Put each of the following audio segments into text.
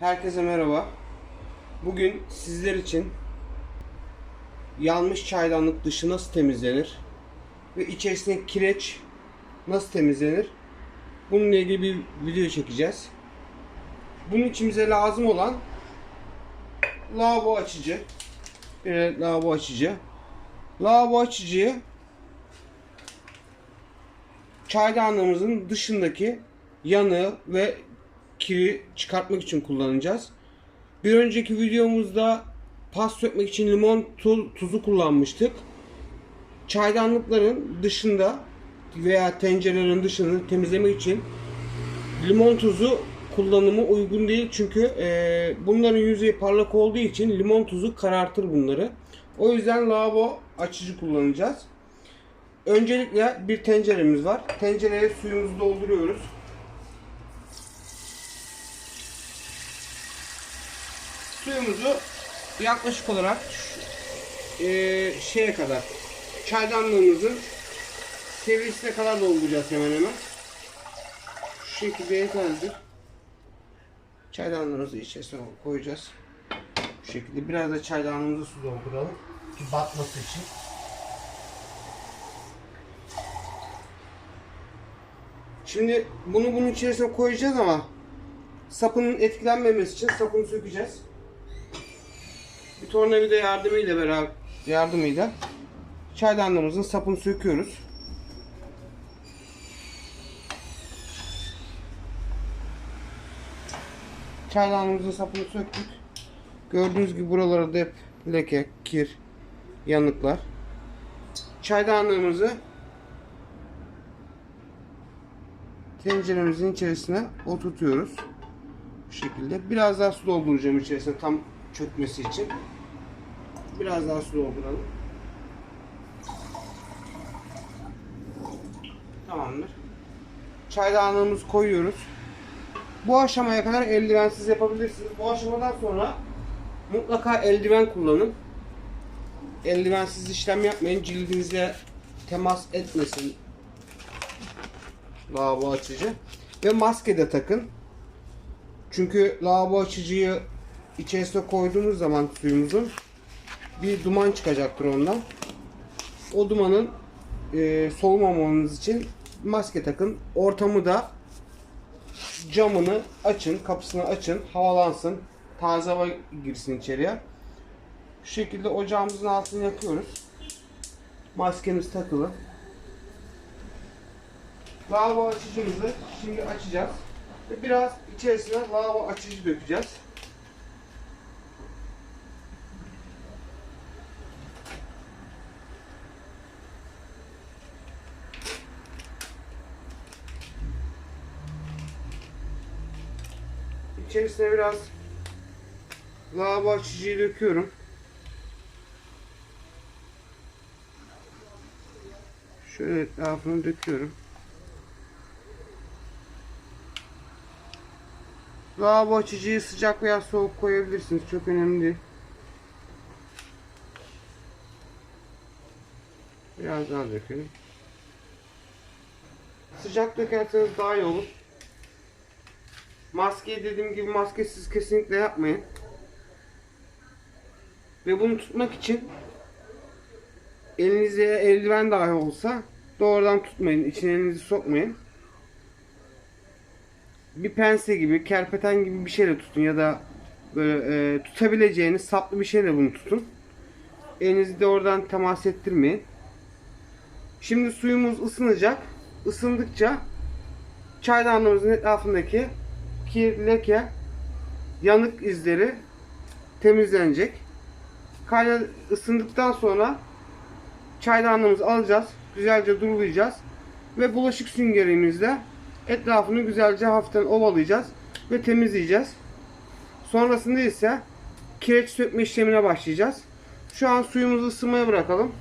Herkese merhaba. Bugün sizler için yanmış çaydanlık dışı nasıl temizlenir ve içerisindeki kireç nasıl temizlenir bununla ilgili bir video çekeceğiz. Bunun için bize lazım olan lavabo açıcı. Bir lavabo açıcı. Lavabo açıcıyı çaydanlığımızın dışındaki yanığı ve kiri çıkartmak için kullanacağız. Bir önceki videomuzda pas sökmek için limon tu- tuzu kullanmıştık. Çaydanlıkların dışında veya tencerelerin dışını temizlemek için limon tuzu kullanımı uygun değil çünkü e, bunların yüzeyi parlak olduğu için limon tuzu karartır bunları. O yüzden lavabo açıcı kullanacağız. Öncelikle bir tenceremiz var. Tencereye suyumuzu dolduruyoruz. Suyumuzu yaklaşık olarak e, şeye kadar çaydanlığımızın seviyesine kadar dolduracağız hemen hemen. Şu şekilde yeterlidir. Çaydanlığımızı içerisine koyacağız. Bu şekilde biraz da çaydanlığımıza su dolduralım ki batması için. Şimdi bunu bunun içerisine koyacağız ama sapının etkilenmemesi için sapını sökeceğiz. Bir tornavida yardımıyla beraber yardımıyla çaydanlığımızın sapını söküyoruz. Çaydanlığımızın sapını söktük. Gördüğünüz gibi buralarda hep leke, kir, yanıklar. Çaydanlığımızı tenceremizin içerisine oturtuyoruz. Bu şekilde. Biraz daha su dolduracağım içerisine tam çökmesi için. Biraz daha su dolduralım. Tamamdır. Çaydanlığımızı koyuyoruz. Bu aşamaya kadar eldivensiz yapabilirsiniz. Bu aşamadan sonra mutlaka eldiven kullanın. Eldivensiz işlem yapmayın. Cildinize temas etmesin lavabo açıcı. Ve maske de takın. Çünkü lavabo açıcıyı içerisine koyduğumuz zaman suyumuzun bir duman çıkacaktır ondan. O dumanın e, solumamanız için maske takın. Ortamı da camını açın, kapısını açın, havalansın. Taze hava girsin içeriye. Şu şekilde ocağımızın altını yakıyoruz. Maskemiz takılı. Lavabo açıcımızı şimdi açacağız. Biraz içerisine lavabo açıcı dökeceğiz. İçerisine biraz lavabo açıcıyı döküyorum. Şöyle etrafını döküyorum. Lavabo açıcıyı sıcak veya soğuk koyabilirsiniz. Çok önemli değil. Biraz daha dökelim. Sıcak dökerseniz daha iyi olur. Maskeyi dediğim gibi maskesiz kesinlikle yapmayın. Ve bunu tutmak için elinize eldiven dahi olsa doğrudan tutmayın. İçine elinizi sokmayın bir pense gibi, kerpeten gibi bir şeyle tutun ya da böyle e, tutabileceğiniz saplı bir şeyle bunu tutun. Elinizi de oradan temas ettirmeyin. Şimdi suyumuz ısınacak. Isındıkça çaydanlığımızın etrafındaki kir, leke, yanık izleri temizlenecek. Kayna ısındıktan sonra çaydanlığımızı alacağız. Güzelce durulayacağız. Ve bulaşık süngerimizle Etrafını güzelce hafiften ovalayacağız ve temizleyeceğiz. Sonrasında ise kireç sökme işlemine başlayacağız. Şu an suyumuzu ısınmaya bırakalım.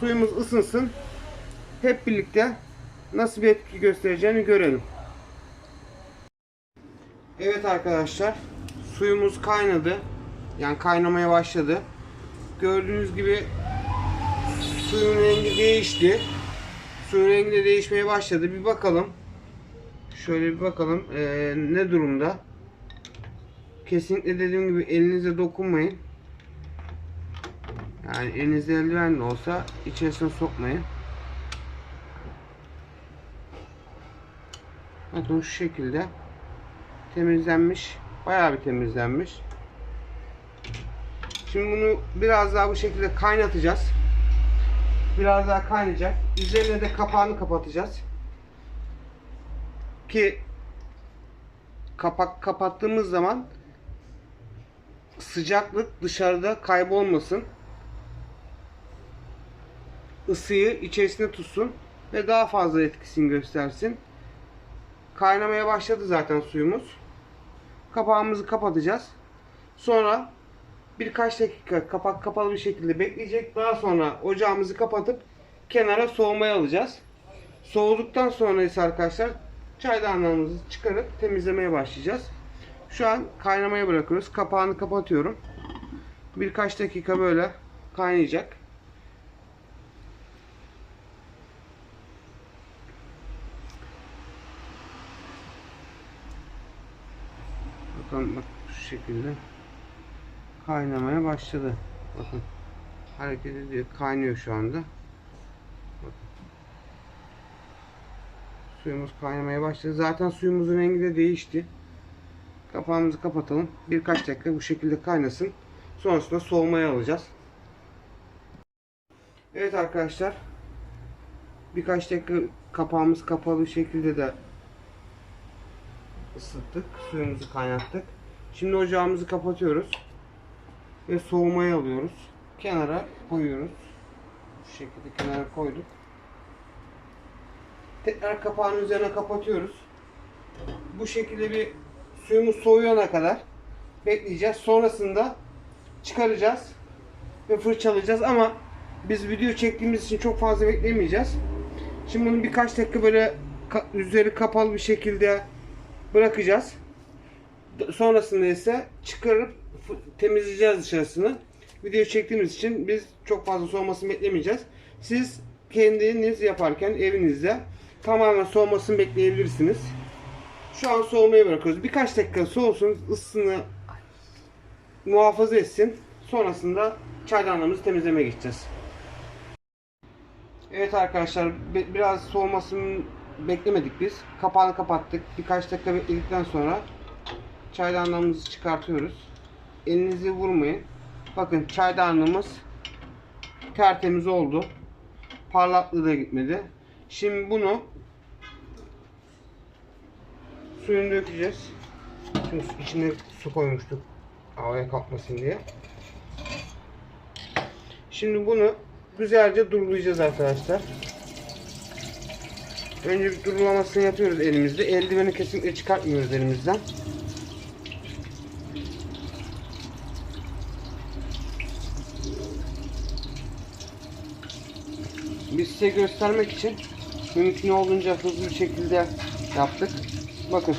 Suyumuz ısınsın. Hep birlikte nasıl bir etki göstereceğini görelim. Evet arkadaşlar. Suyumuz kaynadı. Yani kaynamaya başladı. Gördüğünüz gibi suyun rengi değişti. Suyun rengi de değişmeye başladı. Bir bakalım. Şöyle bir bakalım ee, ne durumda. Kesinlikle dediğim gibi elinize dokunmayın. Yani elinizde eldiven de olsa içerisine sokmayın. Bakın şu şekilde temizlenmiş. Bayağı bir temizlenmiş. Şimdi bunu biraz daha bu şekilde kaynatacağız. Biraz daha kaynayacak. Üzerine de kapağını kapatacağız. Ki kapak kapattığımız zaman sıcaklık dışarıda kaybolmasın. Isıyı içerisine tutsun ve daha fazla etkisini göstersin. Kaynamaya başladı zaten suyumuz. Kapağımızı kapatacağız. Sonra birkaç dakika kapak kapalı bir şekilde bekleyecek. Daha sonra ocağımızı kapatıp kenara soğumaya alacağız. Soğuduktan sonra ise arkadaşlar çaydanlığımızı çıkarıp temizlemeye başlayacağız. Şu an kaynamaya bırakıyoruz. Kapağını kapatıyorum. Birkaç dakika böyle kaynayacak. Bakın bak şu şekilde kaynamaya başladı. Bakın hareket ediyor. Kaynıyor şu anda. Suyumuz kaynamaya başladı. Zaten suyumuzun rengi de değişti. Kapağımızı kapatalım. Birkaç dakika bu şekilde kaynasın. Sonrasında soğumaya alacağız. Evet arkadaşlar. Birkaç dakika kapağımız kapalı şekilde de ısıttık. Suyumuzu kaynattık. Şimdi ocağımızı kapatıyoruz. Ve soğumaya alıyoruz. Kenara koyuyoruz. Bu şekilde kenara koyduk. Tekrar kapağın üzerine kapatıyoruz. Bu şekilde bir suyumuz soğuyana kadar bekleyeceğiz. Sonrasında çıkaracağız ve fırçalayacağız ama biz video çektiğimiz için çok fazla beklemeyeceğiz. Şimdi bunu birkaç dakika böyle üzeri kapalı bir şekilde bırakacağız. Sonrasında ise çıkarıp temizleyeceğiz dışarısını. Video çektiğimiz için biz çok fazla soğumasını beklemeyeceğiz. Siz kendiniz yaparken evinizde tamamen soğumasını bekleyebilirsiniz. Şu an soğumaya bırakıyoruz. Birkaç dakika soğusun, ısısını muhafaza etsin. Sonrasında çaydanlığımızı temizlemeye geçeceğiz. Evet arkadaşlar bi- biraz soğumasını beklemedik biz. Kapağını kapattık. Birkaç dakika bekledikten sonra çaydanlığımızı çıkartıyoruz. Elinizi vurmayın. Bakın çaydanlığımız tertemiz oldu. Parlaklığı da gitmedi. Şimdi bunu suyunu dökeceğiz. Şimdi içine su koymuştuk havaya kalkmasın diye. Şimdi bunu güzelce durulayacağız arkadaşlar. Önce bir durulamasını yapıyoruz elimizde. Eldiveni kesinlikle çıkartmıyoruz elimizden. Biz size göstermek için mümkün olduğunca hızlı bir şekilde yaptık. Bakın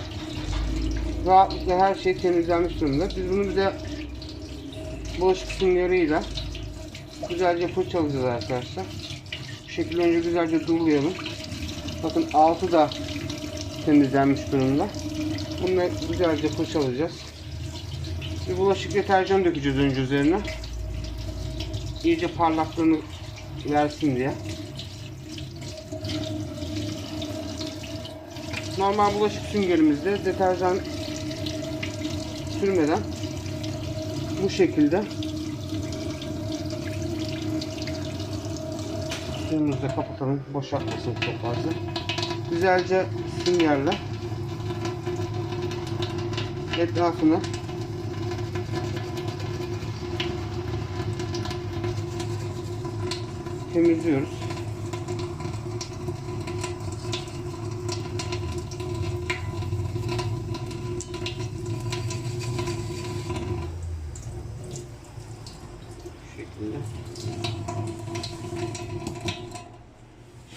rahatlıkla her şey temizlenmiş durumda. Biz bunu bir de bulaşık süngeriyle güzelce fırçalayacağız arkadaşlar. Bu şekilde önce güzelce durulayalım. Bakın altı da temizlenmiş durumda. Bunu güzelce fırçalayacağız. Bir bulaşık deterjan dökeceğiz önce üzerine. İyice parlaklığını versin diye. Normal bulaşık süngerimizde deterjan sürmeden bu şekilde suyumuzu da kapatalım boşaltmasın çok fazla güzelce süngerle etrafını temizliyoruz. Bu şekilde.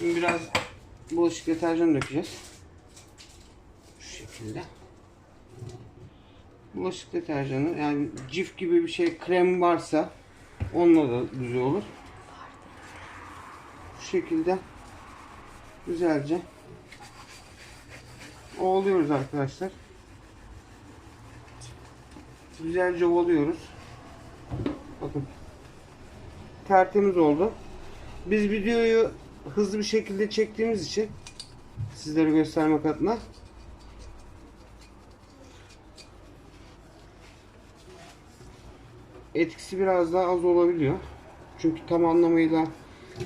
Şimdi biraz bulaşık deterjan dökeceğiz. Şu şekilde. Bulaşık deterjanı yani cif gibi bir şey krem varsa onunla da güzel olur. Bu şekilde güzelce ovalıyoruz arkadaşlar. güzelce ovalıyoruz. Bakın. Tertemiz oldu. Biz videoyu hızlı bir şekilde çektiğimiz için sizlere göstermek adına etkisi biraz daha az olabiliyor. Çünkü tam anlamıyla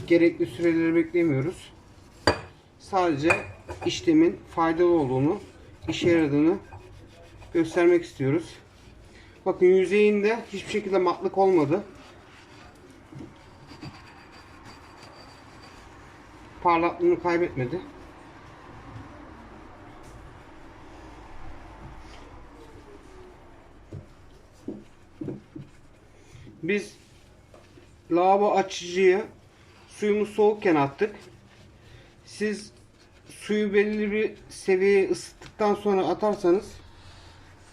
gerekli süreleri beklemiyoruz. Sadece işlemin faydalı olduğunu, işe yaradığını göstermek istiyoruz. Bakın yüzeyinde hiçbir şekilde matlık olmadı. Parlaklığını kaybetmedi. Biz lavabo açıcıyı suyumuz soğukken attık. Siz suyu belli bir seviyeye ısıttıktan sonra atarsanız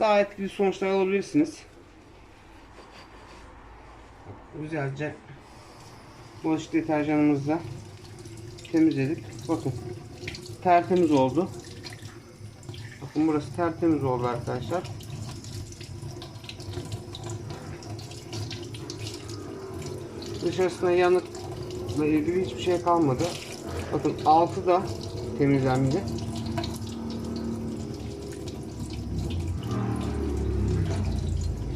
daha etkili sonuçlar alabilirsiniz. Güzelce bulaşık deterjanımızla temizledik. Bakın tertemiz oldu. Bakın burası tertemiz oldu arkadaşlar. Dışarısına yanıkla ilgili hiçbir şey kalmadı. Bakın altı da temizlendi.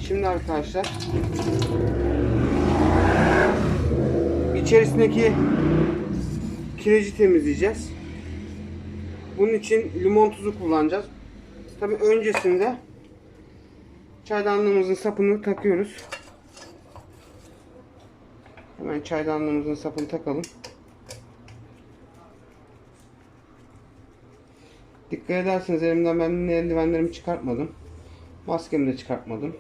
Şimdi arkadaşlar içerisindeki kireci temizleyeceğiz. Bunun için limon tuzu kullanacağız. Tabi öncesinde çaydanlığımızın sapını takıyoruz. Hemen çaydanlığımızın sapını takalım. Dikkat ederseniz elimden ben eldivenlerimi çıkartmadım. Maskemi de çıkartmadım.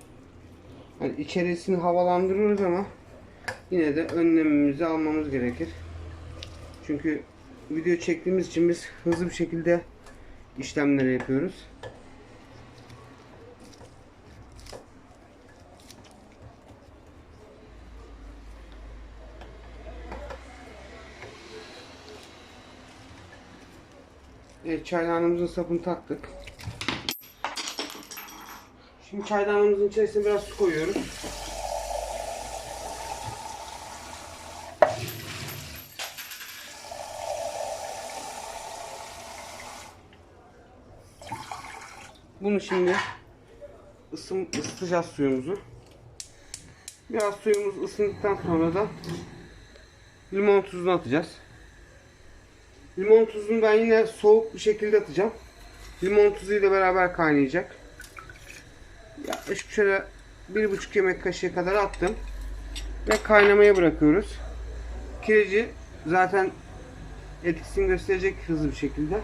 Yani içerisini havalandırıyoruz ama yine de önlemimizi almamız gerekir. Çünkü video çektiğimiz için biz hızlı bir şekilde işlemleri yapıyoruz. Evet çaydanlığımızın sapını taktık. Şimdi çaydanlığımızın içerisine biraz su koyuyoruz. Bunu şimdi ısım, ısıtacağız suyumuzu. Biraz suyumuz ısındıktan sonra da limon tuzunu atacağız. Limon tuzunu ben yine soğuk bir şekilde atacağım. Limon tuzu ile beraber kaynayacak. Yaklaşık şöyle bir buçuk yemek kaşığı kadar attım. Ve kaynamaya bırakıyoruz. Kireci zaten etkisini gösterecek hızlı bir şekilde.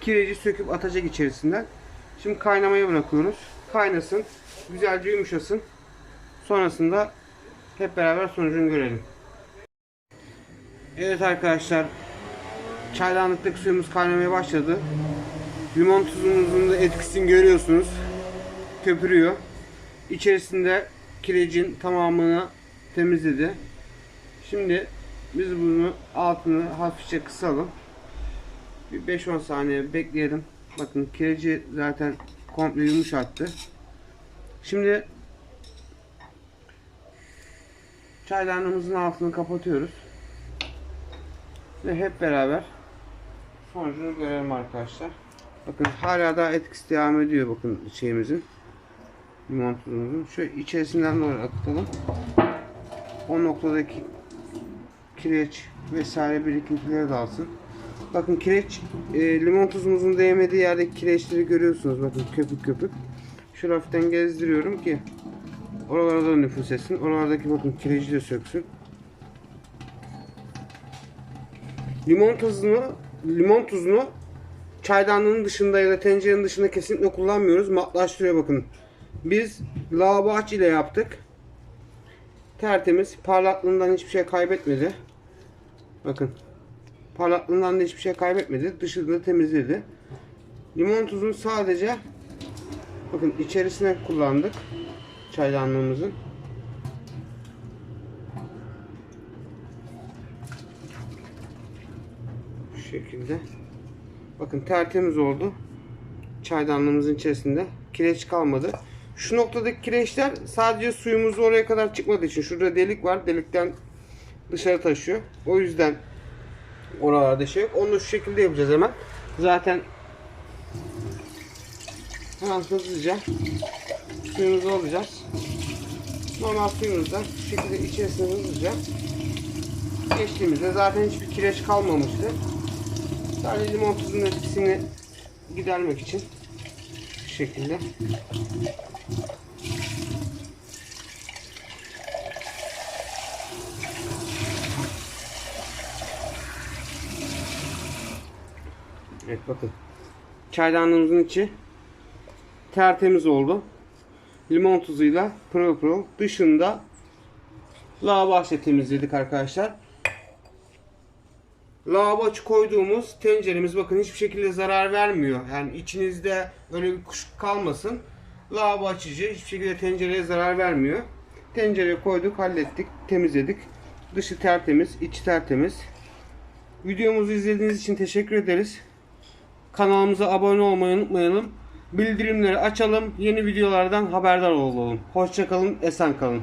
Kireci söküp atacak içerisinden. Şimdi kaynamaya bırakıyoruz. Kaynasın. Güzelce yumuşasın. Sonrasında hep beraber sonucunu görelim. Evet arkadaşlar. Çaydanlıktaki suyumuz kaynamaya başladı. Limon tuzumuzun da etkisini görüyorsunuz. Köpürüyor. İçerisinde kirecin tamamını temizledi. Şimdi biz bunu altını hafifçe kısalım. Bir 5-10 saniye bekleyelim. Bakın kireci zaten komple yumuşattı. Şimdi çaydanlığımızın altını kapatıyoruz. Ve hep beraber sonucunu görelim arkadaşlar. Bakın hala daha etkisi devam ediyor bakın şeyimizin. Limon tuzumuzun. Şöyle içerisinden doğru akıtalım. O noktadaki kireç vesaire birikintileri dağılsın. Bakın kireç e, limon tuzumuzun değmediği yerdeki kireçleri görüyorsunuz. Bakın köpük köpük. Şu gezdiriyorum ki oralara da nüfus etsin. Oralardaki bakın kireci de söksün. Limon tuzunu limon tuzunu çaydanlığın dışında ya da tencerenin dışında kesinlikle kullanmıyoruz. Matlaştırıyor bakın. Biz lavabo aç ile yaptık. Tertemiz. Parlaklığından hiçbir şey kaybetmedi. Bakın. Parlaklığından da hiçbir şey kaybetmedi. Dışını da temizledi. Limon tuzunu sadece bakın içerisine kullandık. Çaydanlığımızın. Şekilde. Bakın tertemiz oldu. çaydanlığımızın içerisinde. Kireç kalmadı. Şu noktadaki kireçler sadece suyumuz oraya kadar çıkmadığı için şurada delik var. Delikten dışarı taşıyor. O yüzden oralarda şey yok. Onu şu şekilde yapacağız hemen. Zaten hemen hızlıca suyumuzu alacağız. Normal suyumuzda şu şekilde içerisine hızlıca geçtiğimizde zaten hiçbir kireç kalmamıştı. Sadece limon tuzunun etkisini gidermek için şu şekilde Evet bakın. Çaydanlığımızın içi tertemiz oldu. Limon tuzuyla pırıl pırıl. Dışında açla temizledik arkadaşlar. Lavabo açı koyduğumuz tenceremiz bakın hiçbir şekilde zarar vermiyor. Yani içinizde öyle bir kuş kalmasın. Lavabo açıcı hiçbir şekilde tencereye zarar vermiyor. Tencereye koyduk, hallettik, temizledik. Dışı tertemiz, içi tertemiz. Videomuzu izlediğiniz için teşekkür ederiz. Kanalımıza abone olmayı unutmayalım. Bildirimleri açalım. Yeni videolardan haberdar olalım. Hoşçakalın, esen kalın.